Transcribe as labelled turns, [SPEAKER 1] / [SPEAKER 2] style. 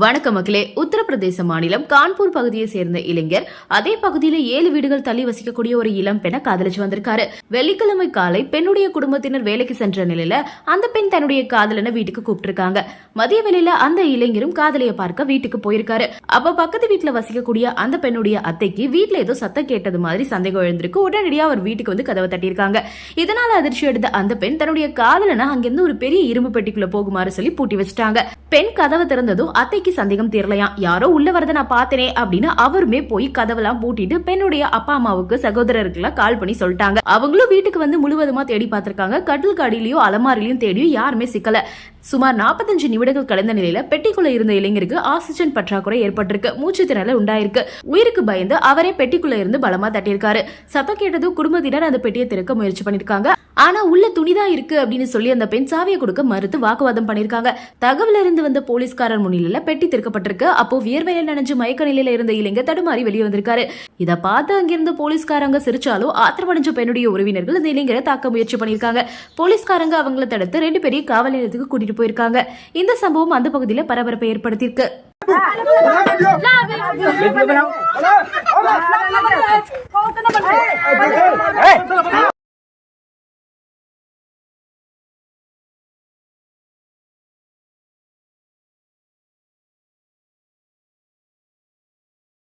[SPEAKER 1] வணக்க மக்களே. உத்தரப்பிரதேச மாநிலம் கான்பூர் பகுதியை சேர்ந்த இளைஞர் அதே பகுதியில ஏழு வீடுகள் தள்ளி வசிக்கக்கூடிய ஒரு இளம் பெண்ணை காதலிச்சு வந்திருக்காரு. வெள்ளிக்கிழமை காலை பெண்ணுடைய குடும்பத்தினர் வேலைக்கு சென்ற நிலையில அந்த பெண் தன்னுடைய காதலனை வீட்டுக்கு கூப்பிட்டிருக்காங்க. மதிய வேலையில அந்த இளைஞரும் காதலிய பார்க்க வீட்டுக்கு போயிருக்காரு. அப்ப பக்கத்து வீட்டுல வசிக்கக்கூடிய அந்த பெண்ணுடைய அத்தைக்கு வீட்டுல ஏதோ சத்தம் கேட்டது மாதிரி சந்தேகம் எழுந்திருக்கு. உடனடியா அவர் வீட்டுக்கு வந்து கதவை தட்டியிருக்காங்க. இதனால அதிர்ச்சி எடுத்த அந்த பெண் தன்னுடைய காதலனை அங்கிருந்து ஒரு பெரிய இரும்பு பெட்டிக்குள்ள போகுமாறு சொல்லி பூட்டி வச்சிட்டாங்க. பெண் கதவை திறந்ததும் அத்தைக்கு சந்தேகம் தெரியலையாம் யாரோ உள்ள வரத நான் பார்த்தனே அப்படின்னு அவருமே போய் கதவெல்லாம் பூட்டிட்டு பெண்ணுடைய அப்பா அம்மாவுக்கு சகோதரருக்குலாம் கால் பண்ணி சொல்லிட்டாங்க. அவங்களும் வீட்டுக்கு வந்து முழுவதுமா தேடி பார்த்திருக்காங்க. கட்டில் காடியிலயும் அலமாரிலையும் தேடியும் யாருமே சிக்கல. சுமார் 45 நிமிடங்கள் கடந்த நிலையில பெட்டிக்குள்ள இருந்த இளைஞருக்கு ஆக்சிஜன் பற்றாக்குறை ஏற்பட்டிருக்கு. மூச்சு திணறல் உண்டாயிருக்கு. உயிருக்கு பயந்து அவரே பெட்டிக்குள்ள இருந்து பலமா தட்டியிருக்காரு. சத்தம் கேட்டதும் குடும்பத்தினர் அந்த பெட்டியை திறக்க முயற்சி பண்ணிருக்காங்க ஆனா உள்ள துணிதான் இருக்கு அப்படின்னு சொல்லி அந்த பெண் சாவியை கொடுக்க மறுத்து வாக்குவாதம் பண்ணிருக்காங்க தகவல் இருந்து வந்த போலீஸ்காரர் முன்னிலையில பெட்டி திறக்கப்பட்டிருக்கு அப்போ வியர்வையில நினைஞ்சு மயக்க நிலையில இருந்த இளைஞர் தடுமாறி வெளியே வந்திருக்காரு இதை பார்த்து அங்கிருந்து போலீஸ்காரங்க சிரிச்சாலும் ஆத்திரமடைஞ்ச பெண்ணுடைய உறவினர்கள் இந்த இளைஞரை தாக்க முயற்சி பண்ணியிருக்காங்க போலீஸ்காரங்க அவங்கள தடுத்து ரெண்டு பேரையும் காவல் நிலையத்துக்கு கூட்டிட்டு போயிருக்காங்க இந்த சம்பவம் அந்த பகுதியில பரபரப்பை ஏற்படுத்தியிருக்கு
[SPEAKER 2] கோத்தன